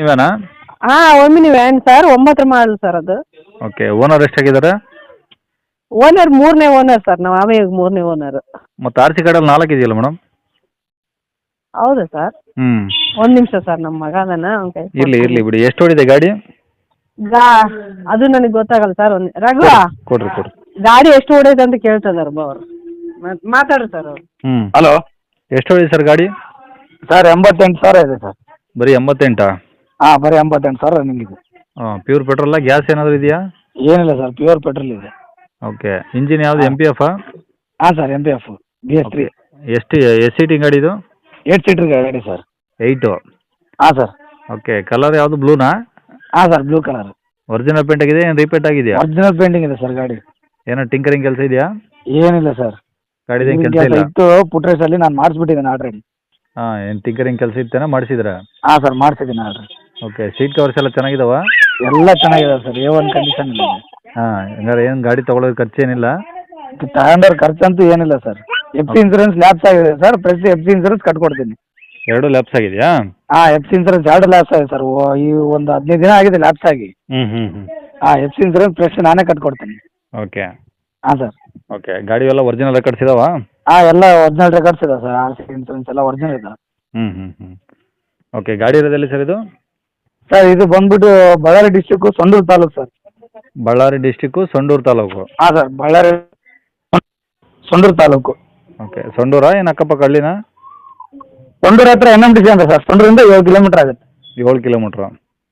ನೀವೇನಾ? ಹಾ ಒಮ್ಮಿನಿ van sir? ಒಂಬತ್ತರ model sir ಅದು. ಓಕೆ ಓನರ್ ಎಷ್ಟಾಗಿದ್ದಾರೆ? ಓನರ್ ಮೂರನೇ ಓನರ್ ಸರ್ ನಾವು ಆಮೇಲೆ ಮೂರನೇ ಓನರ್ ಮತ್ತು ಆರ್ ಸಿ ಕಾರ್ಡಲ್ಲಿ ನಾಲ್ಕು ಇದೆಯಲ್ಲ ಮೇಡಮ್ ಹೌದಾ ಸರ್? ಹ್ಞೂ ಒಂದ್ ನಿಮಿಷ ಸರ್ ನಮ್ಮ ಮಗ ಅದಾನ ಅವ್ನ್ ಕೈ ಇರಲಿ ಇರಲಿ ಬಿಡಿ. ಎಷ್ಟು ಓಡಿದೆ ಗಾಡಿ? ಗಾ ಅದು ನನಗೆ ಗೊತ್ತಾಗಲ್ಲ ಸರ್ ಒಂದು ರಘು! ಕೊಡ್ರಿ ಕೊಡ್ರಿ ಗಾಡಿ ಎಷ್ಟು ಓಡಿದೆ ಅಂತ ಕೇಳ್ತಿದಾರೆ ಬಾ ಅವರು. ಮಾತಾಡ್ರಿ ಸರ್ ಅವ್ರು. ಹ್ಞೂ ಹಲೋ? ಎಷ್ಟು ಓಡಿದೆ ಸರ್ ಗಾಡಿ? ಸರ್ ಎಂಬತ್ತೆಂಟು ಸಾವಿರ ಇದೆ ಸರ್. ಬರೀ ಎಂಬತ್ತೆಂಟಾ? ಹಾಂ ಬರೀ ಎಂಬತ್ತೆಂಟು ಸಾವಿರ ನಿಮಗಿದೆ ಹಾಂ ಪ್ಯೂರ್ ಪೆಟ್ರೋಲ್ ಗ್ಯಾಸ್ ಏನಾದರೂ ಇದೆಯಾ? ಏನಿಲ್ಲ ಸರ್ ಪ್ಯೂರ್ ಪೆಟ್ರೋಲ್ ಇದೆ. ಓಕೆ ಇಂಜಿನ್ ಯಾವುದು ಎಂ ಪಿ ಎಫ್ ಹಾಂ sir M P F B S three ಎಷ್ಟು ಎಸ್ ಸಿ ಟಿ ಗಾಡಿ ಇದು? ಏಟ್ ಸೀಟರ್ ಗಾಡಿ ಸರ್ ಏಯ್ಟು ಹಾಂ ಸರ್ ಓಕೆ ಕಲರ್ ಯಾವುದು ಬ್ಲೂನಾ ಹಾಂ sir blue colour original paint ಆಗಿದೆ ಏನು ರೀಪೇಂಟ್ ಆಗಿದೆಯಾ? ಒರಿಜಿನಲ್ ಪೇಂಟಿಂಗ್ ಇದೆ ಸರ್ ಗಾಡಿ. ಏನೋ ಟಿಂಕರಿಂಗ್ ಕೆಲಸ ಇದೆಯಾ? ಏನಿಲ್ಲ ಸರ್ ಗಾಡಿ ಕೆಲಸ ಇಲ್ಲ? ಇತ್ತು ಪುಟ್ರೇಸಲ್ಲಿ ನಾನು ಮಾಡಿಸ್ಬಿಟ್ಟಿದ್ದೇನೆ ಆಲ್ರೆಡಿ ಹಾಂ ಏನು ಟಿಂಕರಿಂಗ್ ಕೆಲಸ ಇತ್ತೇನೋ ಮಾಡಿಸಿದ್ರಾ? ಹಾಂ ಸರ್ ಮಾಡಿಸಿದ್ದೀನಿ ಆಲ್ರೆಡಿ ಓಕೆ ಸೀಟ್ ಕವರ್ಸ್ ಎಲ್ಲ ಚೆನ್ನಾಗಿದಾವ? ಎಲ್ಲ ಚೆನ್ನಾಗಿದೆ ಸರ್ ಎ ಒನ್ ಕಂಡೀಷನ್ ಇಲ್ಲ ಹಾಂ ಹಂಗಾರೆ ಏನು ಗಾಡಿ ತೊಗೊಳೋದು ಖರ್ಚೇನಿಲ್ಲ? ತಗೊಂಡ್ರೆ ಖರ್ಚಂತೂ ಏನಿಲ್ಲ sir. F C insurance lapse ಆಗಿದೆ ಸರ್ ಪ್ರತಿ ಎಫ್ ಸಿ ಇನ್ಸೂರೆನ್ಸ್ ಕಟ್ಕೊಡ್ತೀನಿ. ಎರಡು ಲ್ಯಾಪ್ಸ್ ಆಗಿದೆಯಾ? ಹಾಂ ಎಫ್ ಸಿ ಇನ್ಸೂರೆನ್ಸ್ ಎರಡು ಲ್ಯಾಪ್ಸ್ ಆಗಿದೆ ಸರ್. ಈ ಒಂದು ಹದಿನೈದು ದಿನ ಆಗಿದೆ ಲ್ಯಾಪ್ಸ್ ಆಗಿ. ಹ್ಞೂ ಹ್ಞೂ ಹ್ಞೂ ಹಾಂ ಎಫ್ ಸಿ ಇನ್ಸೂರೆನ್ಸ್ ಫ್ರೆಶ್ ನಾನೇ ಕಟ್ಕೊಡ್ತೀನಿ. ಓಕೆ ಹಾಂ ಸರ್. ಓಕೆ ಗಾಡಿ ಎಲ್ಲ ಒರಿಜಿನಲ್ ರೆಕಾರ್ಡ್ಸ್ ಇದಾವ? ಹಾಂ ಎಲ್ಲ ಒರಿಜಿನಲ್ ರೆಕಾರ್ಡ್ಸ್ ಇದೆ ಸರ್ ಆರ್ ಸಿ ಇನ್ಸೂರೆನ್ಸ್ ಎಲ್ಲ ಒರಿಜಿನಲ್ ಇದೆ ಹ್ಞೂ ಹ್ಞೂ ಹ್ಞೂ ಓಕೆ ಗಾಡಿ ಇರೋದೆಲ್ಲಿ ಸರ್ ಇದು? ಸರ್ ಇದು ಬಂದ್ಬಿಟ್ಟು Ballari district Sandur taluk sir. Ballari district Sandur taluk. ಹಾ ಸರ್ ಬಳ್ಳಾರಿ ಸೊಂಡೂರು ತಾಲೂಕು. ಓಕೆ ಸಂಡೂರ? ಏನು ಅಕ್ಕಪಕ್ಕ ಹಳ್ಳಿನ? ಸೊಂಡೂರು ಹತ್ರ ಎನ್ ಎಂ ಡಿ ಸಿ ಅಂತ ಸರ್ ಸೊಂಡೂರಿಂದ ಏಳು ಕಿಲೋಮೀಟರ್ ಆಗುತ್ತೆ. ಏಳು ಕಿಲೋಮೀಟ್ರು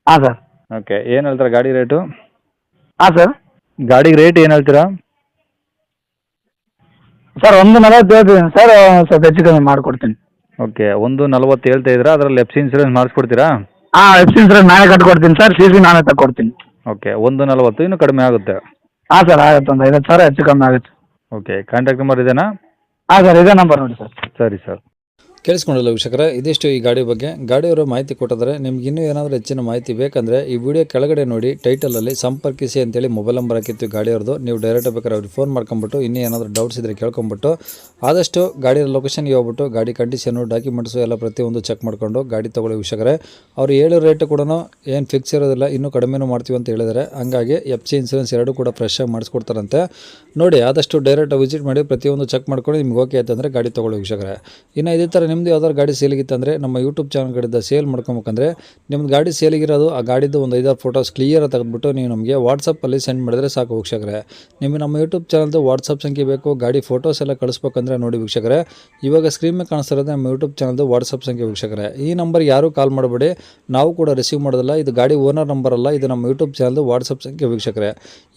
ಹಾ ಸರ್. ಓಕೆ ಏನು ಹೇಳ್ತಾರೆ ಗಾಡಿ ರೇಟು ಹಾ ಸರ್. ಗಾಡಿಗೆ ರೇಟ್ ಏನು ಹೇಳ್ತೀರಾ? ಸರ್ ಒಂದು ನಲವತ್ತು ಹೇಳ್ತೀನಿ ಸರ್ ಸ್ವಲ್ಪ ಹೆಚ್ಚು ಕಮ್ಮಿ ಮಾಡಿಕೊಡ್ತೀನಿ. ಓಕೆ ಒಂದು ನಲವತ್ತು ಹೇಳ್ತಾ ಇದ್ದೀರಾ? ಅದರಲ್ಲಿ ಎಫ್ ಸಿ ಇನ್ಸೂರೆನ್ಸ್ ಮಾಡಿಸ್ಕೊಡ್ತೀರಾ? ಹಾಂ ಎಫ್ ಸಿ ಇನ್ಸೂರೆನ್ಸ್ ನಾನೇ ಕಟ್ಕೊಡ್ತೀನಿ ಸರ್ ಸಿ ಸಿ ನಾನೇ ತಗೊಡ್ತೀನಿ ಓಕೆ ಒಂದು ನಲವತ್ತು ಇನ್ನೂ ಕಡಿಮೆ ಆಗುತ್ತೆ. ಹಾಂ ಸರ್ ಆಗುತ್ತೆ ಒಂದು ಐವತ್ತು ಸಾವಿರ ಹೆಚ್ಚು ಕಮ್ಮಿ ಆಗುತ್ತೆ. ಓಕೆ ಕಾಂಟ್ಯಾಕ್ಟ್ ನಂಬರ್ ಇದೇನಾ? ಹಾಂ ಸರ್ ಇದೇ ನಂಬರ್ ನೋಡಿ ಸರ್ ಸರಿ ಸರ್ ಕೇಳಿಸ್ಕೊಂಡಲ್ಲ ವೀಕ್ಷಕರೇ, ಇದಿಷ್ಟು ಈ ಗಾಡಿ ಬಗ್ಗೆ. ಗಾಡಿಯವರು ಮಾಹಿತಿ ಕೊಟ್ಟಿದ್ದಾರೆ. ನಿಮ್ಗೆ ಇನ್ನೂ ಏನಾದರೂ ಹೆಚ್ಚಿನ ಮಾಹಿತಿ ಬೇಕಂದರೆ ಈ ವಿಡಿಯೋ ಕೆಳಗಡೆ ನೋಡಿ ಟೈಟಲಲ್ಲಿ ಸಂಪರ್ಕಿಸಿ ಅಂತೇಳಿ ಮೊಬೈಲ್ ನಂಬರ್ ಹಾಕಿತ್ತು ಗಾಡಿಯವ್ರದ್ದು. ನೀವು ಡೈರೆಕ್ಟ್ ಬೇಕಾದ್ರೆ ಅವ್ರಿಗೆ ಫೋನ್ ಮಾಡ್ಕೊಂಬಿಟ್ಟು, ಇನ್ನೂ ಏನಾದರೂ ಡೌಟ್ಸ್ ಇದ್ದರೆ ಕೇಳ್ಕೊಂಬಿಟ್ಟು, ಆದಷ್ಟು ಗಾಡಿಯ ಲೊಕೇಶನ್ಗೆ ಹೋಗ್ಬಿಟ್ಟು, ಗಾಡಿ ಕಂಡೀಷನು ಡಾಕ್ಯುಮೆಂಟ್ಸು ಎಲ್ಲ ಪ್ರತಿಯೊಂದು ಚೆಕ್ ಮಾಡಿಕೊಂಡು ಗಾಡಿ ತೊಗೊಳ್ಳಿ ವೀಕ್ಷಕರೇ. ಅವ್ರು ಹೇಳೋ ರೇಟು ಕೂಡ ಏನು ಫಿಕ್ಸ್ ಇರೋದಿಲ್ಲ, ಇನ್ನೂ ಕಡಿಮೆನೂ ಮಾಡ್ತೀವಿ ಅಂತ ಹೇಳಿದರೆ ಹಂಗಾಗಿ ಎಫ್ ಸಿ ಇನ್ಸೂರೆನ್ಸ್ ಎರಡೂ ಕೂಡ ಫ್ರೆಶ್ ಆಗಿ ಮಾಡಿಸ್ಕೊಡ್ತಾರಂತೆ. ನೋಡಿ, ಆದಷ್ಟು ಡೈರೆಕ್ಟ್ ವಿಸಿಟ್ ಮಾಡಿ, ಪ್ರತಿಯೊಂದು ಚೆಕ್ ಮಾಡ್ಕೊಂಡು ನಿಮ್ಗೆ ಓಕೆ ಆಯ್ತಂದರೆ ಗಾಡಿ ತೊಗೊಳ್ಳಿ ವೀಕ್ಷಕರೇ. ಇನ್ನು ಇದೇ ಥರ ನಿಮ್ಮದು ಯಾವ್ದಾದ್ರು ಗಾಡಿ ಸೇಲಿಗಿತ್ತಂದರೆ ನಮ್ಮ ಯೂಟ್ಯೂಬ್ ಚಾನಲ್ ಸೇಲ್ ಮಾಡ್ಕೊಬೇಕಂದ್ರೆ ನಿಮ್ಮದು ಗಾಡಿ ಸೇಲಿಗಿರೋದು ಆ ಗಾಡಿದು ಒಂದು ಐದಾರು ಫೋಟೋಸ್ ಕ್ಲಿಯರ್ ತೆಗೆದುಬಿಟ್ಟು ನೀವು ನಮಗೆ ವಾಟ್ಸಪ್ಪಲ್ಲಿ ಸೆಂಡ್ ಮಾಡಿದ್ರೆ ಸಾಕು ವೀಕ್ಷಕರೇ. ನಿಮಗೆ ನಮ್ಮ ಯೂಟ್ಯೂಬ್ ಚಾನಲ್ದು ವಾಟ್ಸಪ್ ಸಂಖ್ಯೆ ಬೇಕು, ಗಾಡಿ ಫೋಟೋಸ್ ಎಲ್ಲ ಕಳಿಸ್ಬೇಕಂದ್ರೆ ನೋಡಿ ವೀಕ್ಷಕರೇ. ಇವಾಗ ಸ್ಕ್ರೀನ್ ಮೇಲೆ ಕಾಣಿಸ್ತಿರೋದು ನಮ್ಮ ಯೂಟ್ಯೂಬ್ ಚಾನಲ್ದು ವಾಟ್ಸಪ್ ಸಂಖ್ಯೆ ವೀಕ್ಷಕರೇ. ಈ ನಂಬರ್ ಯಾರೂ ಕಾಲ್ ಮಾಡಬೇಡಿ, ನಾವು ಕೂಡ ರಿಸೀವ್ ಮಾಡೋದಿಲ್ಲ, ಇದು ಗಾಡಿ ಓನರ್ ನಂಬರ್ ಅಲ್ಲ, ಇದು ನಮ್ಮ ಯೂಟ್ಯೂಬ್ ಚಾನಲ್ದು ವಾಟ್ಸಪ್ ಸಂಖ್ಯೆ ವೀಕ್ಷಕರೇ.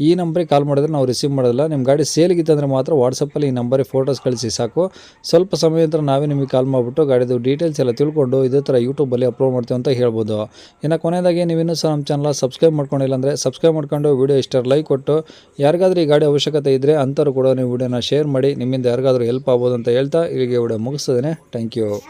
ಈ ನಂಬರಿಗೆ ಕಾಲ್ ಮಾಡಿದ್ರೆ ನಾವು ರಿಸೀವ್ ಮಾಡೋದಿಲ್ಲ ನಿಮ್ಮ ಗಾಡಿ ಸೇಲ್ಗಿತ್ತಂದರೆ ಮಾತ್ರ ವಾಟ್ಸಪ್ಪಲ್ಲಿ ಈ ನಂಬರಿಗೆ ಫೋಟೋಸ್ ಕಳಿಸಿ ಸಾಕು. ಸ್ವಲ್ಪ ಸಮಯ ನಂತರ ನಾವೇ ನಿಮಗೆ ಕಾಲ್ ಮಾಡಿಬಿಟ್ಟು ಗಾಡಿದು ಡೀಟೇಲ್ಸ್ ಎಲ್ಲ ತಿಳ್ಕೊಂಡು ಇದೇ ಥರ ಯೂಟ್ಯೂಬಲ್ಲಿ ಅಪ್ಲೋಡ್ ಮಾಡ್ತೀವಿ ಅಂತ ಹೇಳ್ಬೋದು. ಇನ್ನು ಕೊನೆಯದಾಗಿ ನೀವಿನ್ನೂ ಸಹ ನಮ್ಮ ಚಾನಲ್ ಸಬ್ಸ್ಕ್ರೈಬ್ ಮಾಡ್ಕೊಂಡಿಲ್ಲ ಅಂದರೆ ಸಬ್ಸ್ಕ್ರೈಬ್ ಮಾಡ್ಕೊಂಡು ವೀಡಿಯೋ ಇಷ್ಟರ ಲೈಕ್ ಕೊಟ್ಟು, ಯಾರಿಗಾದ್ರೂ ಈ ಗಾಡಿ ಅವಶ್ಯಕತೆ ಇದ್ದರೆ ಅಂಥವ್ರು ಕೂಡ ನೀವು ವಿಡಿಯೋನ ಶೇರ್ ಮಾಡಿ, ನಿಮ್ಮಿಂದ ಯಾರಿಗಾದ್ರೂ ಹೆಲ್ಪ್ ಆಗ್ಬೋದು ಅಂತ ಹೇಳ್ತಾ ಇಲ್ಲಿಗೆ ವಿಡಿಯೋ ಮುಗಿಸ್ತದೇನೆ ಥ್ಯಾಂಕ್ ಯು